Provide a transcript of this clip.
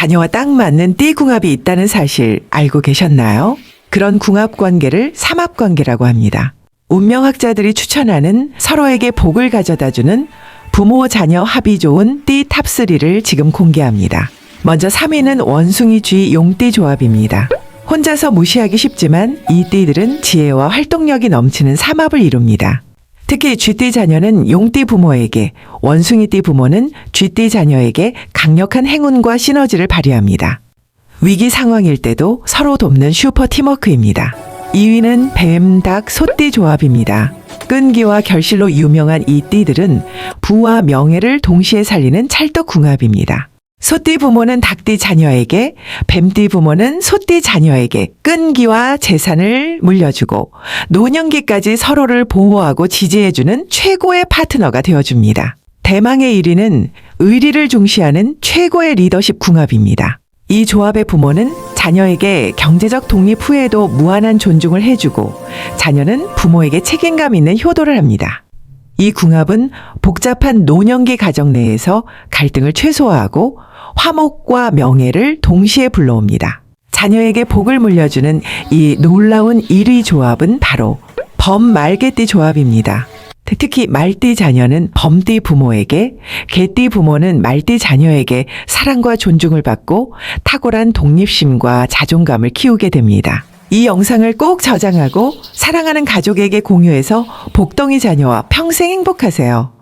자녀와 딱 맞는 띠궁합이 있다는 사실 알고 계셨나요? 그런 궁합 관계를 삼합 관계라고 합니다. 운명학자들이 추천하는 서로에게 복을 가져다 주는 부모 자녀 합이 좋은 띠 탑3를 지금 공개합니다. 먼저 3위는 원숭이 쥐 용띠 조합입니다. 혼자서 무시하기 쉽지만 이 띠들은 지혜와 활동력이 넘치는 삼합을 이룹니다. 특히 쥐띠 자녀는 용띠 부모에게, 원숭이띠 부모는 쥐띠 자녀에게 강력한 행운과 시너지를 발휘합니다. 위기 상황일 때도 서로 돕는 슈퍼 팀워크입니다. 2위는 뱀, 닭, 소띠 조합입니다. 끈기와 결실로 유명한 이 띠들은 부와 명예를 동시에 살리는 찰떡궁합입니다. 소띠 부모는 닭띠 자녀에게, 뱀띠 부모는 소띠 자녀에게 끈기와 재산을 물려주고 노년기까지 서로를 보호하고 지지해주는 최고의 파트너가 되어줍니다. 대망의 1위는 의리를 중시하는 최고의 리더십 궁합입니다. 이 조합의 부모는 자녀에게 경제적 독립 후에도 무한한 존중을 해주고 자녀는 부모에게 책임감 있는 효도를 합니다. 이 궁합은 복잡한 노년기 가정 내에서 갈등을 최소화하고 화목과 명예를 동시에 불러옵니다. 자녀에게 복을 물려주는 이 놀라운 1위 조합은 바로 범말개띠 조합입니다. 특히 말띠 자녀는 범띠 부모에게, 개띠 부모는 말띠 자녀에게 사랑과 존중을 받고 탁월한 독립심과 자존감을 키우게 됩니다. 이 영상을 꼭 저장하고 사랑하는 가족에게 공유해서 복덩이 자녀와 평생 행복하세요.